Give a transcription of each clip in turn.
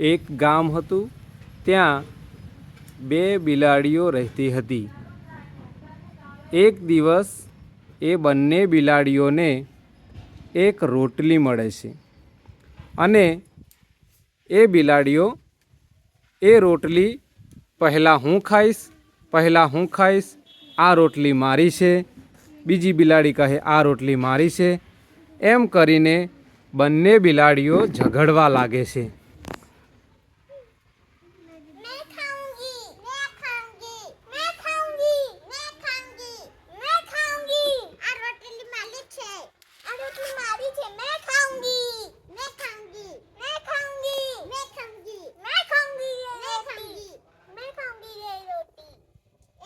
એક ગામ હતું, ત્યાં બે બિલાડીઓ રહેતી હતી. એક દિવસ એ બંને બિલાડીઓને એક રોટલી મળે છે અને એ બિલાડીઓ, એ રોટલી પહેલાં હું ખાઈશ, પહેલાં હું ખાઈશ, આ રોટલી મારી છે. બીજી બિલાડી કહે, આ રોટલી મારી છે. એમ કરીને બંને બિલાડીઓ ઝઘડવા લાગે છે.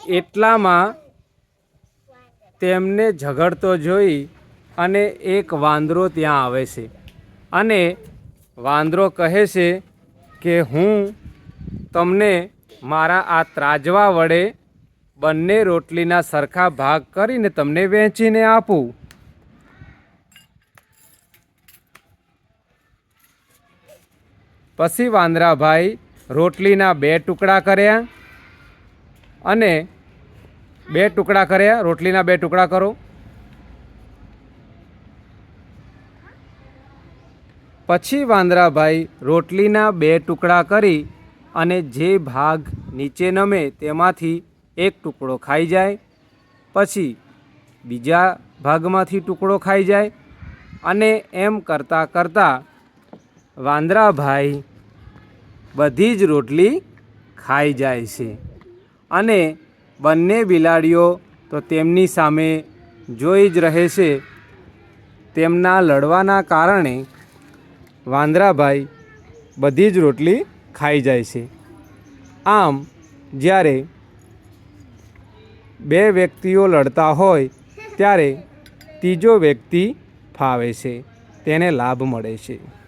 એટલામાં તેમને ઝઘડતો જોઈ અને એક વાંદરો ત્યાં આવે છે. અને વાંદરો કહે છે કે, હું તમને મારા આ ત્રાજવા વડે બંને રોટલીના સરખા ભાગ કરીને તમને વહેંચીને આપું. પછી વાંદરાભાઈ રોટલીના બે ટુકડા કર્યા અને બે ટુકડા કર્યા રોટલીના બે ટુકડા કરો. પછી વાંદરાભાઈ રોટલીના બે ટુકડા કરી અને જે ભાગ નીચે નમે તેમાંથી એક ટુકડો ખાઈ જાય. પછી બીજા ભાગમાંથી ટુકડો ખાઈ જાય અને એમ કરતાં કરતાં વાંદરાભાઈ બધી જ રોટલી ખાઈ જાય છે. અને બંને બિલાડીઓ તો તેમની સામે જોઈ જ રહે છે. તેમના લડવાના કારણે વાંદરાભાઈ બધી જ રોટલી ખાઈ જાય છે. આમ, જ્યારે બે વ્યક્તિઓ લડતા હોય, ત્યારે ત્રીજો વ્યક્તિ ફાવે છે. તેને લાભ મળે છે.